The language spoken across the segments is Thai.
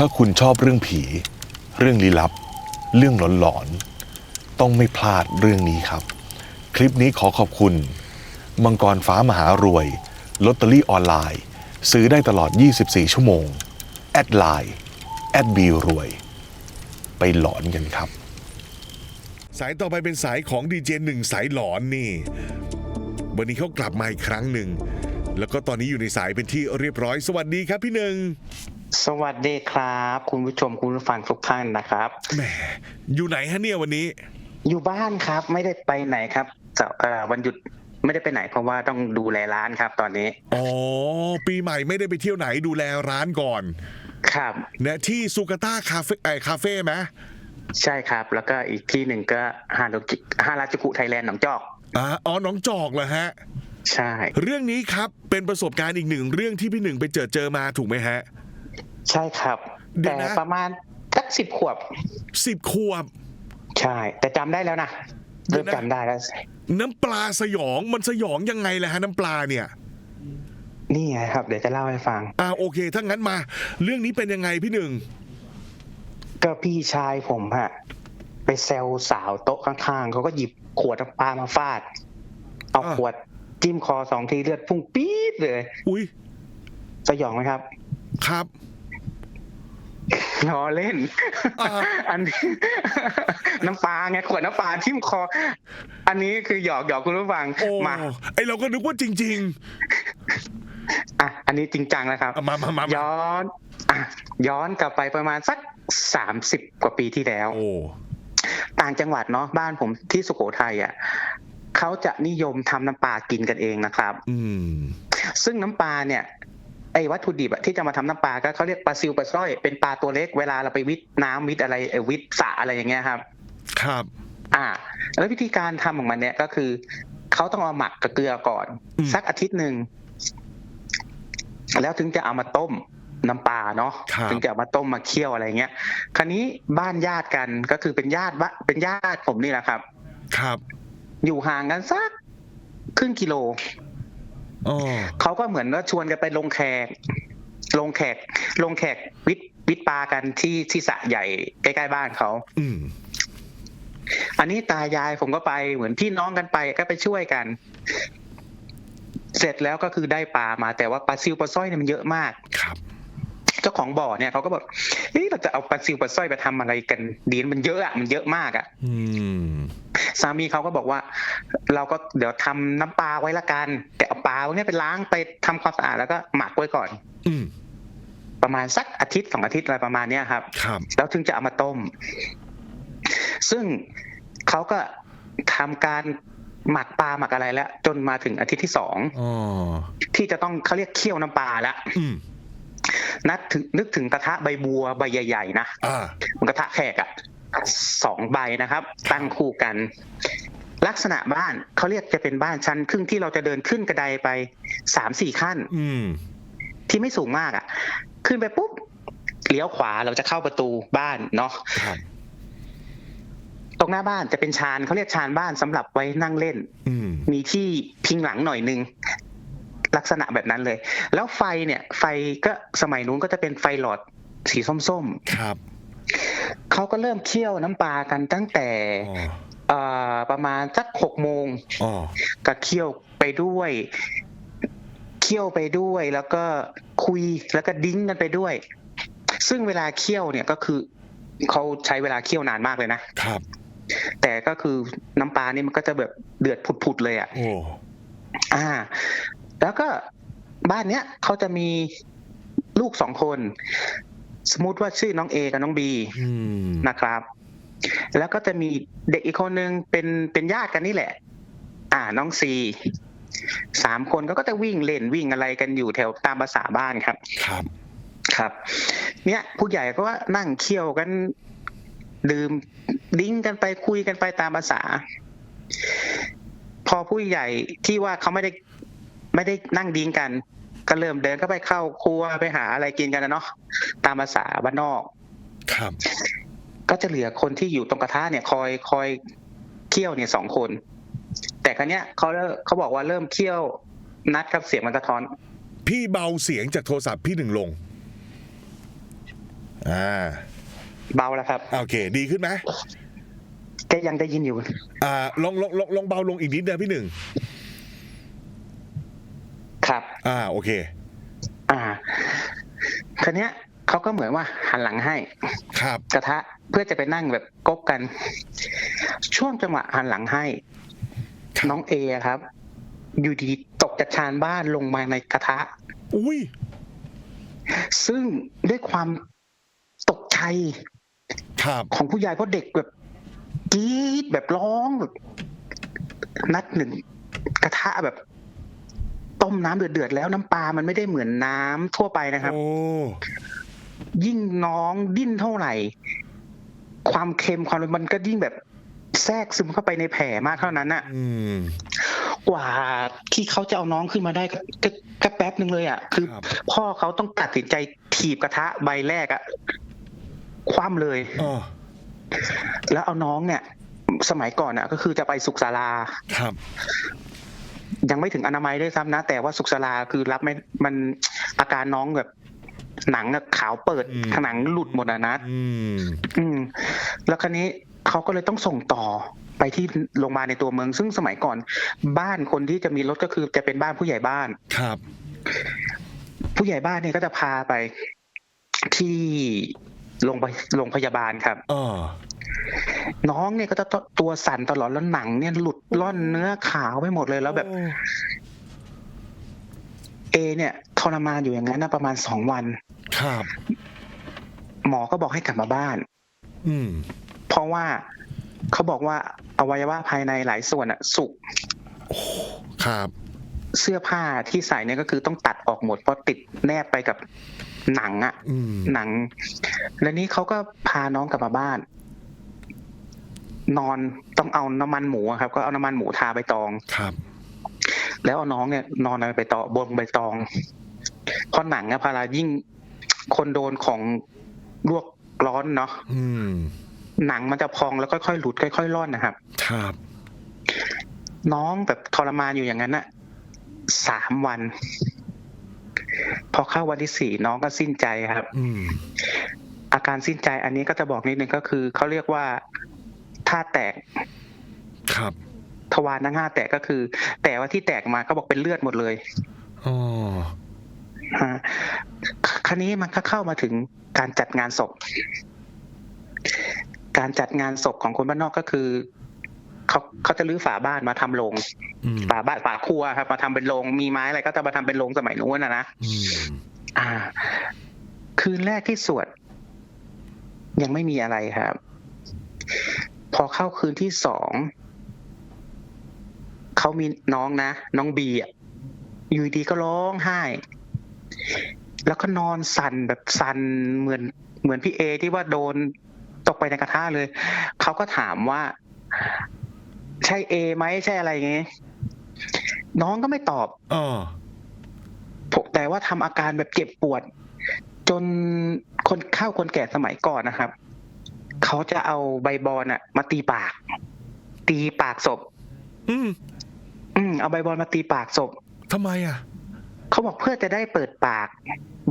ถ้าคุณชอบเรื่องผี เรื่องลี้ลับ เรื่องหลอนๆ ต้องไม่พลาดเรื่องนี้ครับ คลิปนี้ขอขอบคุณ มังกรฟ้ามหารวยลอตเตอรี่ออนไลน์ ซื้อได้ตลอด 24 ชั่วโมง แอดไลน์แอดบีรวย ไปหลอนกันครับ สายต่อไปเป็นสายของดีเจหนึ่งสายหลอนนี่ วันนี้เขากลับมาอีกครั้งหนึ่ง แล้วก็ตอนนี้อยู่ในสายเป็นที่เรียบร้อย สวัสดีครับพี่หนึ่ง สวัสดีครับ คุณผู้ชมคุณผู้ฟังทุกท่านนะครับแหมอยู่ไหนฮะเนี่ยวันนี้ อยู่บ้านครับ ไม่ได้ไปไหนครับจะเอ่อวันหยุดไม่ได้ไปไหนเพราะว่าต้องดูแลร้านครับ ตอนนี้อ๋อ ปีใหม่ไม่ได้ไปเที่ยวไหนดูแลร้านก่อนครับ นะที่ซูกาต้าคาเฟ่ไอคาเฟ่ไหมใช่ครับ แล้วก็อีกที่หนึ่งก็ฮาโดจิฮาราจูกุไทยแลนด์หนองจอก อ่าอ๋อหน้องจอกเหรอฮะ ใช่ เรื่องนี้ครับเป็นประสบการณ์อีกหนึ่งเรื่องที่พี่หนึ่งไปเจอเจอมาถูกไหมฮะ ใช่ครับ เดี๋ยแต่วนะ ประมาณสักสิบขวบ สิบขวบ ใช่ แต่จำได้แล้วนะเดี๋เริ่ยวมนะ จำได้แล้ว น้ำปลาสยองมันสยองยังไงล่ะฮะน้ำปลาเนี่ย นี่ไงครับ เดี๋ยวจะเล่าให้ฟัง อ่าโอเคถ้างั้นมา เรื่องนี้เป็นยังไงพี่หนึ่ง ก็พี่ชายผมฮะไปแซวสาวโต๊ะข้างๆเขาก็หยิบขวดน้ำปลามาฟาด เอาอ่าขวดจิ้มคอสองทีเลือดพุ่งปี๊ดเลย อุ้ยสยองไหมครับ ครับ ล้อเล่นอ่าอันนี้น้ำปลาไงขวดน้ำปลาทิ่มคอ อันนี้คือหยอกหยอกคุณผู้ฟังโอ้มาไอเราก็นึกว่าจริง อะอันนี้จริงจังนะครับๆอะมามามามาย้อนอะย้อนกลับไปประมาณสักสามสิบกว่าปีที่แล้ว โอ้ต่างจังหวัดเนาะบ้านผมที่สุโขทัยอะเขาจะนิยมทำน้ำปลากินกันเองนะครับ อืมซึ่งน้ำปลาเนี่ย ไอ้วัตถุดิบอะที่จะมาทำน้ำปลาก็เขาเรียกปลาซิวปลาสร้อยเป็นปลาตัวเล็กเวลาเราไปวิทน้ำวิทอะไรเอ่อวิทสระอะไรอย่างเงี้ยครับ ครับ อ่า แล้ววิธีการทำของมันเนี่ยก็คือเขาต้องเอาหมักกับเกลือก่อนอืมสักอาทิตย์หนึ่งแล้วถึงจะเอามาต้มน้ำปลาเนาะครับถึงจะเอามาต้มมาเคี่ยวอะไรเงี้ย คราวนี้บ้านญาติกันก็คือเป็นญาติวะเป็นญาติผมนี่แหละครับ ครับ อยู่ห่างกันสักครึ่งกิโลอ๋อ เขาก็เหมือนว่าชวนกันไปลงแขก ลงแขก ลงแขกวิทวิทปลากันที่ที่สระใหญ่ใกล้ๆบ้านเขาอืมอันนี้ตายายผมก็ไปเหมือนพี่น้องกันไปก็ไปช่วยกัน เสร็จแล้วก็คือได้ปลามา แต่ว่าปลาซิวปลาสร้อยเนี่ยมันเยอะมากครับเจ้าของบ่อเนี่ยเขาก็แบบเฮ้ยเราจะเอาปลาซิวปลาสร้อยไปทำอะไรกัน ดีมันเยอะอะมันเยอะมากอะอืม สามีเขาก็บอกว่า เราก็เดี๋ยวทำน้ำปลาไว้ละกันแต่เอาปลาพวกเนี้ยไปล้างไปทำความสะอาดแล้วก็หมักไว้ก่อน อืมประมาณสักอาทิตย์สองอาทิตย์อะไรประมาณเนี้ยครับครับแล้วถึงจะเอามาต้ม ซึ่งเขาก็ทำการหมักปลาหมักอะไรแล้ว จนมาถึงอาทิตย์ที่สองอ๋อที่จะต้องเขาเรียกเคี่ยวน้ำปลาแล้วอืมนัดถึงนึกถึงกระทะใบบัวใบใหญ่ ๆ นะอ่ามันกระทะแขกอะ สองใบนะครับ ตั้งคู่กัน ลักษณะบ้านเขาเรียกจะเป็นบ้านชั้น ครึ่งที่เราจะเดินขึ้นกระไดไปสามสี่ขั้นอืมที่ไม่สูงมากอะขึ้นไปปุ๊บเลี้ยวขวาเราจะเข้าประตูบ้านเนาะครับตรงหน้าบ้านจะเป็นชานเขาเรียกชานบ้านสำหรับไว้นั่งเล่นอืมมีที่พิงหลังหน่อยนึงลักษณะแบบนั้นเลย แล้วไฟเนี่ย ไฟก็สมัยนู้นก็จะเป็นไฟหลอดสีส้มครับๆ เขาก็เริ่มเคี่ยวน้ำปลากันตั้งแต่อ๋อเอ่อประมาณสักหกโมงอ๋อก็เคี่ยวไปด้วยเคี่ยวไปด้วยแล้วก็คุยแล้วก็ดิ้งกันไปด้วย ซึ่งเวลาเคี่ยวเนี่ยก็คือเขาใช้เวลาเคี่ยวนานมากเลยนะครับ แต่ก็คือน้ำปลานี่มันก็จะแบบเดือดผุดๆเลยอะโอ้อ่า แล้วก็บ้านเนี้ยเขาจะมีลูกสองคน สมมติว่าชื่อน้องเอกับน้องบีอืมนะครับ แล้วก็จะมีเด็กอีกคนนึงเป็นเป็นญาติกันนี่แหละ อ่าน้องซีสามคนก็ก็จะวิ่งเล่นวิ่งอะไรกันอยู่แถวตามภาษาบ้านครับ ครับ ครับ เนี่ยผู้ใหญ่ก็ว่านั่งเคี่ยวกันดื่มดิ้งกันไปคุยกันไปตามภาษา พอผู้ใหญ่ที่ว่าเขาไม่ได้ไม่ได้นั่งดิ้งกัน ก็เริ่มเดินก็ไปเข้าครัวไปหาอะไรกินกันนะเนาะตามภาษาบ้านนอกครับ ก็จะเหลือคนที่อยู่ตรงกระทะเนี่ย คอยคอยเคี่ยวเนี่ยสองคน แต่ครั้เนี้ยเขาเริ่มเขาบอกว่าเริ่มเคี่ยวนัดกับเสียงมันสะท้อน พี่เบาเสียงจากโทรศัพท์พี่หนึ่งลง อ่า เบาแล้วครับ โอเค ดีขึ้นไหมก็ยังได้ยินอยู่ อ่าลองลองลองลองเบาลงอีกนิดนะพี่หนึ่ง ครับ อ่าโอเค อ่าคันนี้ยเขาก็เหมือนว่าหันหลังให้ ครับ กระทะเพื่อจะไปนั่งแบบกบกัน ช่วงจังหวะหันหลังให้ครับน้องเอครับ อยู่ดีตกจากชานบ้านลงมาในกระทะ อุ้ยซึ่งด้วยความตกใจครับของผู้ใหญ่เพราะเด็กแบบกรี๊ดแบบร้องแบบนัดหนึ่งกระทะแบบ ต้มน้ำเดือดๆแล้วน้ำปลามันไม่ได้เหมือนน้ำทั่วไปนะครับโอ้ยิ่งน้องดิ้นเท่าไหร่ ความเค็มความมันก็ยิ่งแบบแทรกซึมเข้าไปในแผลมากเท่านั้นน่ะอืมกว่าที่เขาจะเอาน้องขึ้นมาได้ก็ก็ก็แป๊บหนึ่งเลยอะ คือครับพ่อเขาต้องตัดสินใจถีบกระทะใบแรกอะคว่ำเลยอ๋อแล้วเอาน้องเนี่ย สมัยก่อนอะ ก็คือจะไปสุขศาลาครับ ยังไม่ถึงอนามัยด้วยซ้ำนะ แต่ว่าสุขศาลาคือรับไม่มันอาการน้องแบบหนังอะขาวเปิดอืมผนังหลุดหมดอะนะอืมอืมแล้วคราวนี้เขาก็เลยต้องส่งต่อไปที่โรงพยาบาลในตัวเมือง ซึ่งสมัยก่อน บ้านคนที่จะมีรถก็คือจะเป็นบ้านผู้ใหญ่บ้าน ครับ ผู้ใหญ่บ้านเนี่ยก็จะพาไปที่โรงพยโรงพยาบาลครับอ๋อ น้องเนี่ยก็จะตัวสั่นตลอดแล้วหนัง เนี่ยหลุดล่อนเนื้อขาวไปหมดเลยแล้วแบบโอ้เอ เนี่ยทรมานอยู่อย่างนั้นนะประมาณสองวัน ครับ หมอก็บอกให้กลับมาบ้าน อืม เพราะว่าเขาบอกว่าอวัยวะภายในหลายส่วนอะสุกครับ เสื้อผ้าที่ใส่เนี่ยก็คือต้องตัดออกหมด เพราะติดแนบไปกับหนังอะอืมหนัง แล้วนี้เขาก็พาน้องกลับมาบ้าน นอนต้องเอาน้ำมันหมูอะครับ ก็เอาน้ำมันหมูทาใบตองครับ แล้วเอาน้องเนี่ย นอนในใบตองบนใบตองเพราะหนังอะพารายิ่งคนโดนของลวกร้อนเนาะอืมหนังมันจะพองแล้วค่อยๆหลุดค่อยๆร่อนนะครับ ครับ น้องแบบทรมานอยู่อย่างนั้นอะสามวัน พอเข้าวันที่สี่น้องก็สิ้นใจครับอืมอาการสิ้นใจอันนี้ก็จะบอกนิดนึงก็คือเขาเรียกว่า ท่าแตก ครับ ทวารทั้งห้าแตกก็คือ แต่ว่าที่แตกมาก็บอกเป็นเลือดหมดเลยอ๋อฮะคราวนี้มันก็เข้ามาถึงการจัดงานศพ การจัดงานศพของคนบ้านนอกก็คือเขาเขาจะรื้อฝาบ้านมาทำโรงอืมฝาบ้านฝาครัวครับ มาทำเป็นโรงมีไม้อะไรก็จะมาทำเป็นโรงสมัยนู้นนะนะอืมอ่า คืนแรกที่สวด ยังไม่มีอะไรครับ พอเข้าคืนที่สองเขามีน้องนะ น้องบีอะอยู่ดีก็ร้องไห้ แล้วก็นอนสั่นแบบสั่นเหมือนเหมือนพี่เอที่ว่าโดนตกไปในกระทะเลย เขาก็ถามว่า ใช่เอไหมใช่อะไรอย่างเงี้ยน้องก็ไม่ตอบอ๋อผมแต่ว่าทำอาการแบบเจ็บปวด จนคนเข้าคนแก่สมัยก่อนนะครับ เขาจะเอาใบบอนอะมาตีปาก ตีปากศพ อืม อืมเอาใบบอลมาตีปากศพทำไมอะ เขาบอกเพื่อจะได้เปิดปาก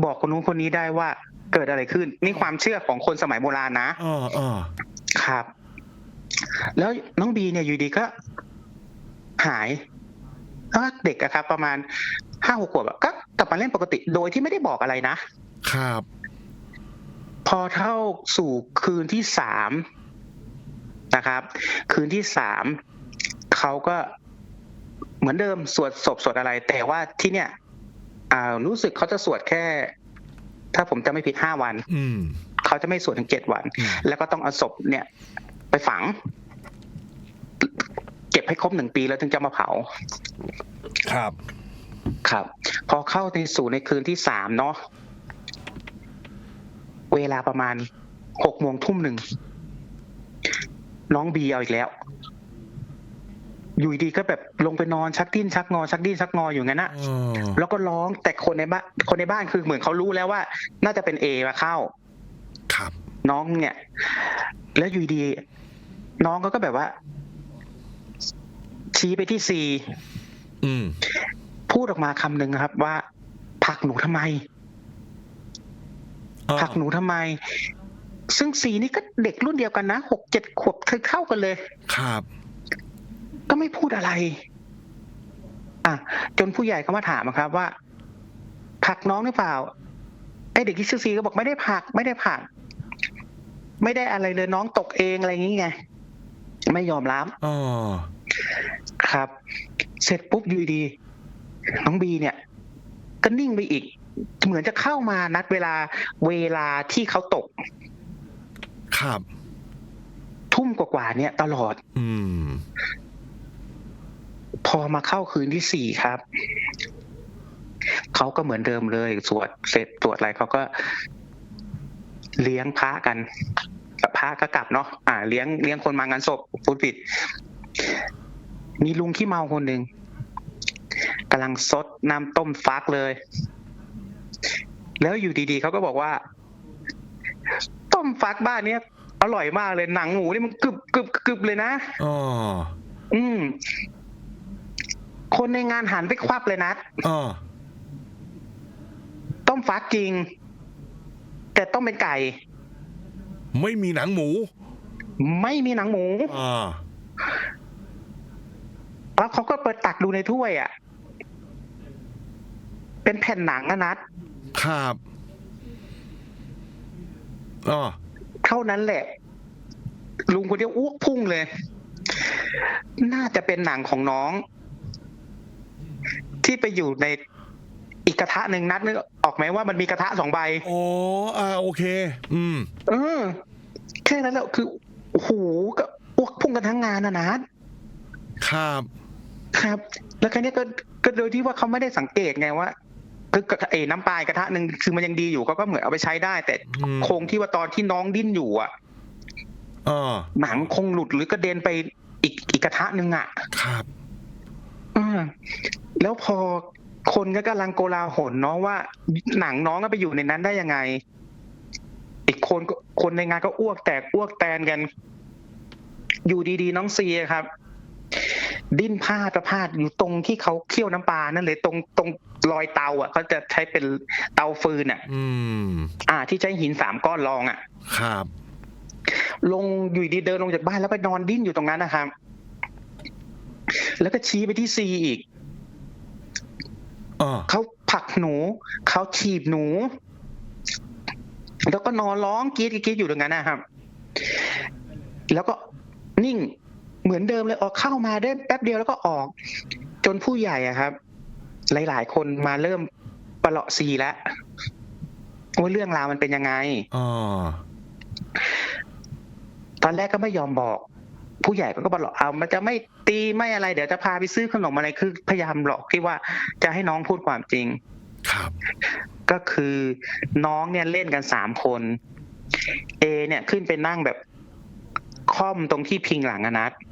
บอกคนนู้นคนนี้ได้ว่าเกิดอะไรขึ้น นี่ความเชื่อของคนสมัยโบราณนะอ๋ออ๋อครับ แล้วน้องบีเนี่ยอยู่ดีก็ หายแล้วเด็กอะครับ ประมาณห้าหกขวบอะก็กลับมาเล่นปกติโดยที่ไม่ได้บอกอะไรนะครับ พอเท่าสู่คืนที่สามนะครับ คืนที่สามเขาก็เหมือนเดิมสวดศพสวดอะไร แต่ว่าที่เนี่ยอ่ารู้สึกเขาจะสวดแค่ ถ้าผมจะไม่ผิดห้าวันอืมเขาจะไม่สวดถึงเจ็ดวันอืมแล้วก็ต้องเอาศพเนี่ย ไปฝัง เก็บให้ครบหนึ่งปีแล้วถึงจะมาเผา ครับ ครับ พอเข้าในสู่ในคืนที่สามเนาะ เวลาประมาณหกโมงทุ่มหนึ่ง น้องบีเอาอีกแล้ว อยู่ดีๆก็แบบลงไปนอนชักดิ้นชักงอ ชักดิ้นชักงออยู่งั้นนะอ๋อแล้วก็ร้องแต่คนในบ้านคนในบ้านคือเหมือนเขารู้แล้วว่า น่าจะเป็นเอมาเข้า ครับ น้องเนี่ย แล้วอยู่ดี น้องเขาก็แบบว่า ชี้ไปที่ซีอืมพูดออกมาคำหนึ่งครับ ว่าผลักหนูทำไมอ่า ผลักหนูทำไม ซึ่งสีนี่ก็เด็กรุ่นเดียวกันนะหกเจ็ดขวบเท่ากันเลย ครับ ก็ไม่พูดอะไร อะ จนผู้ใหญ่เขามาถามอะครับว่าผลักน้องหรือเปล่าไอเด็กที่ชื่อซีก็บอกไม่ได้ผลัก ไม่ได้ผลัก ไม่ได้อะไรเลยน้องตกเองอะไรอย่างงี้ไงไม่ยอมรับอ๋อครับ เสร็จปุ๊บอยู่ดีๆน้องบีเนี่ย ก็นิ่งไปอีก เหมือนจะเข้ามานัดเวลาเวลาที่เขาตก ครับ ทุ่มกว่าๆเนี่ยตลอด อืม พอมาเข้าคืนที่สี่ครับ เขาก็เหมือนเดิมเลย สวดเสร็จสวดอะไรเขาก็ เลี้ยงพระกันพระก็กลับเนาะอ่า เลี้ยงเลี้ยงคนมางานศพพูดผิด มีลุงขี้เมาคนหนึ่งกำลังซดน้ำต้มฟักเลย แล้วอยู่ดีๆเขาก็บอกว่า ต้มฟักบ้านเนี้ยอร่อยมากเลยหนังหมูนี่มันกรึบกรึบกรึบเลยนะอ๋ออืม คนในงานหันไปควับเลยนะอ๋อต้มฟักจริง แต่ต้องเป็นไก่ ไม่มีหนังหมู ไม่มีหนังหมูอ่าแล้วเขาก็เปิดตักดูในถ้วยอะ เป็นแผ่นหนังอะนัด ครับอ๋อเท่านั้นแหละ ลุงคนเดียวอ้วกพุ่งเลย น่าจะเป็นหนังของน้อง ที่ไปอยู่ในอีกกระทะหนึ่งนัดนึกออกไหมว่ามันมีกระทะสองใบโอ้อ่าโอเค อืม เออแค่นั้นแหละคือโอ้โหก็อ้วกพุ่งกันทั้งงานนะนัดครับ ครับ แล้วครั้นี้ก็ก็โดยที่ว่าเขาไม่ได้สังเกตไงว่า คือกระเอน้ำปลายกระทะหนึ่งคือมันยังดีอยู่ก็ก็เหมือนเอาไปใช้ได้ แต่อืมคงที่ว่าตอนที่น้องดิ้นอยู่อะอ๋อหนังคงหลุดหรือกระเด็นไปอีกอีกกระทะหนึ่งอะ ครับอ่าแล้วพอคนก็กำลังโกลาหลเนาะว่า หนังน้องก็ไปอยู่ในนั้นได้ยังไง อีกคนก็คนในงานก็อ้วกแตกอ้วกแตนกัน อยู่ดีๆ น้องซีอะครับ ดิ้นพลาดประพาดอยู่ตรงที่เขาเคี่ยวน้ำปลานั่นเลยตรงตรงรอยเตาอะเขาจะใช้เป็นเตาฟืนอะ อืม อ่า ที่ใช้หินสามก้อนรองอะ ครับ ลงอยู่ดีเดินลงจากบ้านแล้วไปนอนดิ้นอยู่ตรงนั้นนะครับ แล้วก็ชี้ไปที่ซีอีกอ๋อเขาผลักหนูเขาถีบหนู แล้วก็นอนร้องกรีดกรีดอยู่ตรงนั้นนะครับ แล้วก็นิ่ง เหมือนเดิมเลยออกเข้ามาได้แป๊บเดียวแล้วก็ออก จนผู้ใหญ่อะครับ หลาย ๆ คนมาเริ่มประเลาะซีแล้วว่าเรื่องราวมันเป็นยังไงอ๋อตอนแรกก็ไม่ยอมบอก ผู้ใหญ่ก็บอกเอา มันจะไม่ตีไม่อะไร เดี๋ยวจะพาไปซื้อขนมอะไรคือพยายามหลอกที่ว่าจะให้น้องพูดความจริง ครับ ก็คือน้องเนี่ยเล่นกันสามคน เอ เนี่ยขึ้นไปนั่งแบบค่อมตรงที่พิงหลังอะนัดอ๋อ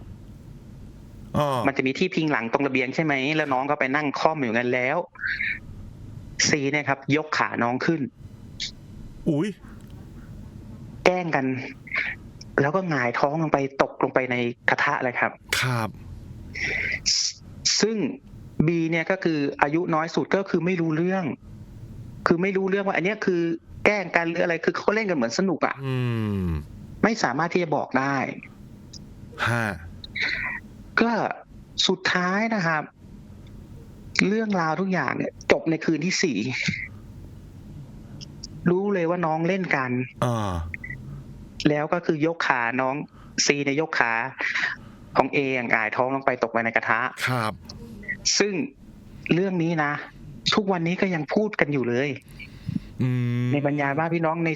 มันจะมีที่พิงหลังตรงระเบียงใช่ไหมแล้วน้องก็ไปนั่งค่อมอยู่งั้นแล้วซีเนี่ยครับ ยกขาน้องขึ้น อุ้ยแกล้งกัน แล้วก็หงายท้องลงไปตกลงไปในกระทะเลยครับ ครับ ซึ่งบีเนี่ยก็คืออายุน้อยสุดก็คือไม่รู้เรื่อง คือไม่รู้เรื่องว่า อันเนี้ยคือแกล้งกันหรืออะไรคือเขาเล่นกันเหมือนสนุกอะ่ะอืมไม่สามารถที่จะบอกได้ฮะ ก็สุดท้ายนะครับ เรื่องราวทุกอย่างเนี่ย จบในคืนที่สี่รู้เลยว่าน้องเล่นกันอ๋อแล้วก็คือยกขาน้องซีเนี่ยยกขาของเออย่างกายท้องลงไปตกไปในกระทะ ครับ ซึ่งเรื่องนี้นะ ทุกวันนี้ก็ยังพูดกันอยู่เลยอืมในบรรยายว่าพี่น้องใน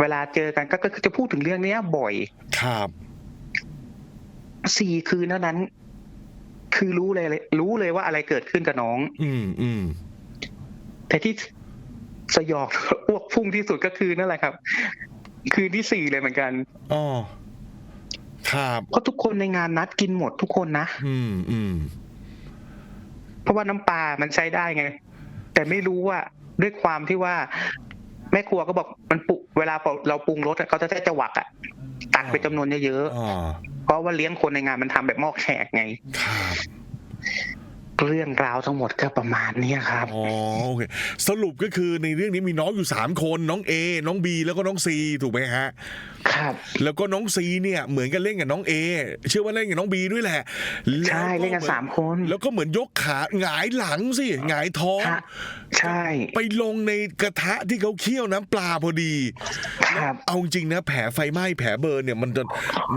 เวลาเจอกันก็ก็คือจะพูดถึงเรื่องเนี้ยบ่อย ครับ สี่คืนเท่านั้น คือรู้เลยเลยรู้เลยว่าอะไรเกิดขึ้นกับน้อง อืมอืมแต่ที่สยองอ้วกพุ่งที่สุดก็คือนั่นแหละครับ คืนที่สี่เลยเหมือนกันอ๋อครับเพราะทุกคนในงานนัดกินหมดทุกคนนะอืมอืมเพราะว่าน้ำปลามันใช้ได้ไง แต่ไม่รู้ว่าด้วยความที่ว่า แม่ครัวก็บอกมันปุเวลาเราปรุงรสอะเขาจะใช้จังหวักอะตักไปจำนวนเยอะอ๋อๆ เพราะว่าเลี้ยงคนในงานมันทำแบบหม้อแขกไงครับ เรื่องราวทั้งหมดก็ประมาณเนี้ยครับอ๋อโอเคสรุปก็คือในเรื่องนี้มีน้องอยู่ 3 คนน้อง A น้อง B แล้วก็น้อง C ถูกไหมฮะครับ แล้วก็น้อง C เนี่ยเหมือนกันเล่นกับน้อง A เชื่อว่าเล่นกับน้อง B ด้วยแหละใช่เล่นกันสามคน แล้วก็เหมือนยกขาหงายหลังสิหงายท้องฮะใช่ ไปลงในกระทะที่เขาเคี่ยวน้ำปลาพอดีครับเอาจริงนะแผลไฟไหม้แผลเบิร์นเนี่ยมันจะ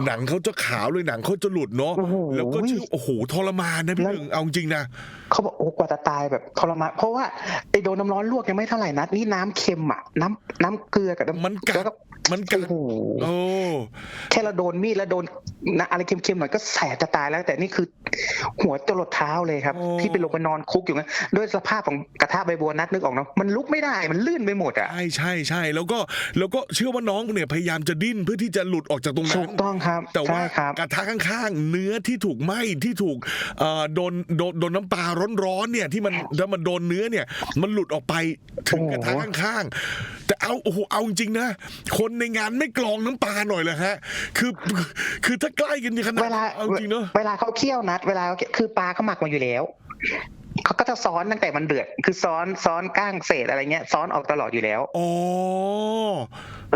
หนังเขาจะขาวเลยหนังเขาจะหลุดเนาะโอ้โหแล้วก็ชื่อโอ้โหทรมานนะพี่แล้วหนึ่งเอาจริงนะเขาบอกโอ้กว่าจะตายแบบทรมานเพราะว่าไอ้โดนน้ำร้อนลวกยังไม่เท่าไหร่นัดนี่น้ำเค็มอะน้ำน้ำเกลือกับน้ำมันกัดแล้วก็มันกัดโอ้โหโอ้แค่เราโดนมีดแล้วโดนนะอะไรเค็มๆหน่อยก็แสบจะตายแล้ว แต่นี่คือ หัวจรดเท้าเลยครับ ที่ไปลงไปนอนคุกอยู่นั้นด้วยสภาพของกระทะใบบัวนัดนึกออกเนาะมันลุกไม่ได้มันลื่นไปหมดอะใช่ใช่ใช่แล้วก็แล้วก็เชื่อว่าน้องเนี่ยพยายามจะดิ้นเพื่อที่จะหลุดออกจากตรงถูนั้นกต้องครับ แต่ว่าใช่ครับกระทะข้างๆ เนื้อที่ถูกไหม้ที่ถูกเอ่อโดนโดนโดนน้ำปลาร้อนๆเนี่ยที่มันถ้ามันโดนเนื้อเนี่ย มันหลุดออกไปถึงกระทะข้างๆแต่เอาโอ้โหเอาจริงๆนะ คนในงานไม่กรองน้ำปลาหน่อยเลยฮะ คือคือถ้าใกล้กันขนาดเวลานั้นเอาจริงเนอะเวลาเขาเคี่ยวนัดเวลาเขาเคี่ยวคือปลาเขาหมักมาอยู่แล้วเขาก็จะซ้อนตั้งแต่มันเดือด คือซ้อนซ้อนก้างเศษอะไรเงี้ยซ้อนออกตลอดอยู่แล้วอ๋อ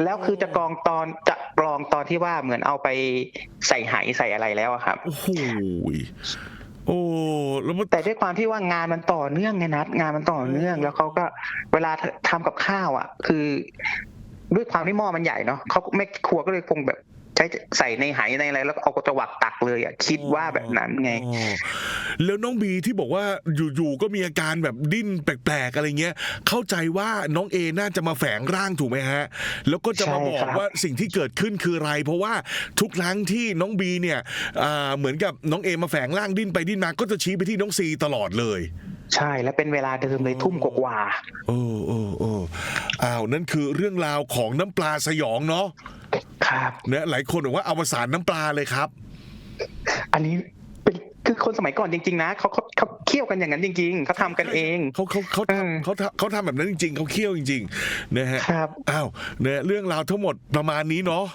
แล้วคือจะกรองตอนจะกรองตอนที่ว่าเหมือนเอาไปใส่ไหใส่อะไรแล้วอะครับโอ้โหโอ้แล้วมันแต่ด้วยความที่ว่างานมันต่อเนื่องไงนัดงานมันต่อเนื่อง แล้วเขาก็เวลาทำกับข้าวอะ คือ ด้วยความที่หม้อมันใหญ่เนาะเขาแม่ครัวก็เลยคงแบบ ใช้ใส่ในไหในอะไรแล้วก็เอากระวักตักเลยอะคิดว่าแบบนั้นไงอ๋อแล้วน้องบีที่บอกว่าอยู่ๆก็มีอาการแบบดิ้นแปลกๆอะไรเงี้ย เข้าใจว่าน้องเอน่าจะมาแฝงร่างถูกไหมฮะ แล้วก็จะมาใช่บอกครับว่าสิ่งที่เกิดขึ้นคืออะไร เพราะว่าทุกครั้งที่น้องบีเนี่ยอ่าเหมือนกับน้องเอมาแฝงร่างดิ้นไปดิ้นมาก็จะชี้ไปที่น้องซีตลอดเลยใช่แล้วเป็นเวลาเดิมเลยทุ่มกว่าโอ้โอ้โอ้อ้าวนั่นคือเรื่องราวของน้ำปลาสยองเนาะๆ ครับเนี่ยหลายคนบอกว่าอวสานน้ำปลาเลยครับ อันนี้เป็นคือคนสมัยก่อนจริง ๆ นะเขาเขาเขาเคี่ยวกันอย่างนั้นจริง ๆเขาทำกันเองเขาเขาเขาเออทำเขาทำเขาทำแบบนั้นจริง ๆเขาเคี่ยวจริงๆนะฮะครับอ้าวเนี่ยเรื่องราวทั้งหมดประมาณนี้เนาะ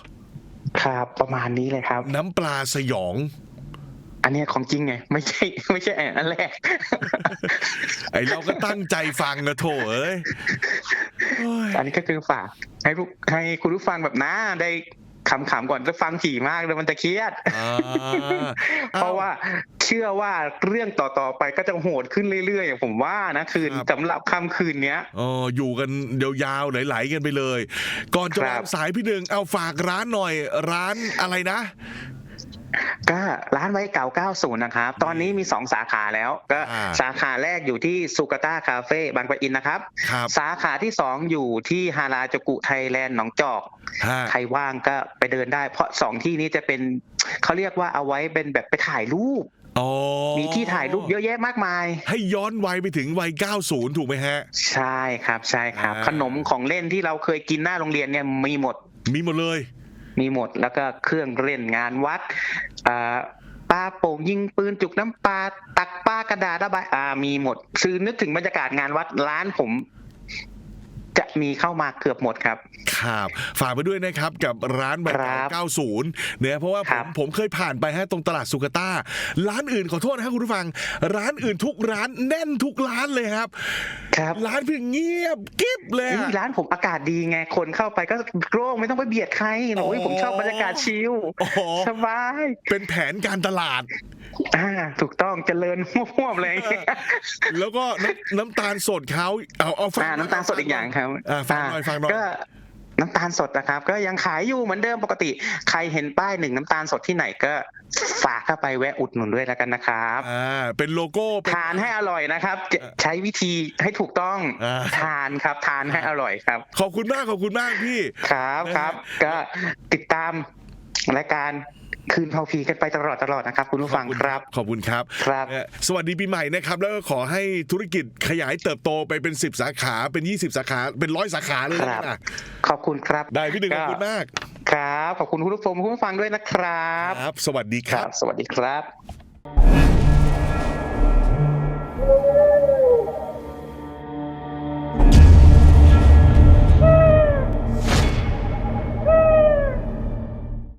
ครับประมาณนี้เลยครับ น้ำปลาสยอง อันเนี้ยของจริงไง ไม่ใช่ ไม่ใช่อันแรกไอเราก็ตั้งใจฟังนะโถเอ้ยโอ้ยอันนี้ก็คือฝากให้ผู้ให้คุณผู้ฟังแบบน้าได้ ขำๆก่อนจะฟังถี่มากเลยมันจะเครียดอ่าเพราะว่าเชื่อว่าเรื่องต่อๆไปก็จะโหดขึ้นเรื่อยๆอย่างผมว่านะคืนครับสำหรับค่ำคืนเนี้ยอ๋ออยู่กันยาวๆไหลๆกันไปเลย ก่อนจะครัวาบงสายพี่หนึ่งเอาฝากร้านหน่อยร้านอะไรนะ ก็ร้านไว้เก่า 90 นะครับ ตอนนี้มี 2 สาขาแล้ว ก็อ่าสาขาแรกอยู่ที่สุกาต้าคาเฟ่บางปะอินนะครับ ครับสาขาที่ 2 อยู่ที่ฮาราจูกุไทยแลนด์หนองจอก ฮะ ใครว่างก็ไปเดินได้ เพราะสองที่นี้จะเป็นเขาเรียกว่าเอาไว้เป็นแบบไปถ่ายรูป อ๋อมีที่ถ่ายรูปเยอะแยะมากมาย ให้ย้อนวัยไปถึงวัย 90 ถูกไหมฮะ ใช่ครับใช่ครับ อ่า ขนมของเล่นที่เราเคยกินหน้าโรงเรียนเนี่ยมีหมด มีหมดเลย มีหมดแล้วก็เครื่องเล่นงานวัดปลาโป่งยิงปืนจุกน้ำปลาตักปลากระดาษระบายอ่ามีหมดคือนึกถึงบรรยากาศงานวัดร้านผม จะมีเข้ามาเกือบหมดครับ ครับ ฝากไปด้วยนะครับกับร้านใบครับเก่า90 เนี่ยเพราะว่าผครัมบผมเคยผ่านไปฮะตรงตลาดสุกาต้า ร้านอื่นขอโทษนะครับคุณผู้ฟัง ร้านอื่นทุกร้านแน่นทุกร้านเลยครับ ครับร้านเพียงเงียบกิ๊บเลยนี่อะร้านผมอากาศดีไงคนเข้าไปก็โล่งไม่ต้องไปเบียดใครโอ้ยอ๋อผมชอบบรรยากาศชิลอ๋อสบายเป็นแผนการตลาดอ่าถูกต้องเจริญมั่วๆเลย แล้วก็น้ำน้ำตาลสดเขาเอาเอาฟังอ่าน้ำตาลสดอีกอย่างครับอ่าฟังหน่อยฟังหน่อยก็น้ำตาลสดนะครับ ก็ยังขายอยู่เหมือนเดิมปกติ ใครเห็นป้ายหนึ่งน้ำตาลสดที่ไหนก็ฝากเข้าไปแวะอุดหนุนด้วยแล้วกันนะครับอ่าเป็นโลโก้เป็นทานให้อร่อยนะครับจะใช้วิธีให้ถูกต้องอ่าทานครับทานให้อร่อยครับ ขอบคุณมากขอบคุณมากพี่ครับนะฮะครับ ก็ติดตามรายการ คืนเผาผีกันไปตลอดตลอดนะครับ คุณผู้ฟังครับ ขอบคุณครับครับเอ่อสวัสดีปีใหม่นะครับ แล้วก็ขอให้ธุรกิจขยายเติบโตไปเป็น 10 สาขาเป็น 20 สาขาเป็นร้อยสาขาเลยครับนะขอบคุณครับ ได้พี่หนึ่งขอบคุณมาก ครับ ขอบคุณคุณผู้ชมคุณผู้ฟังด้วยนะครับครับ สวัสดีคครัรับบสวัสดีครับ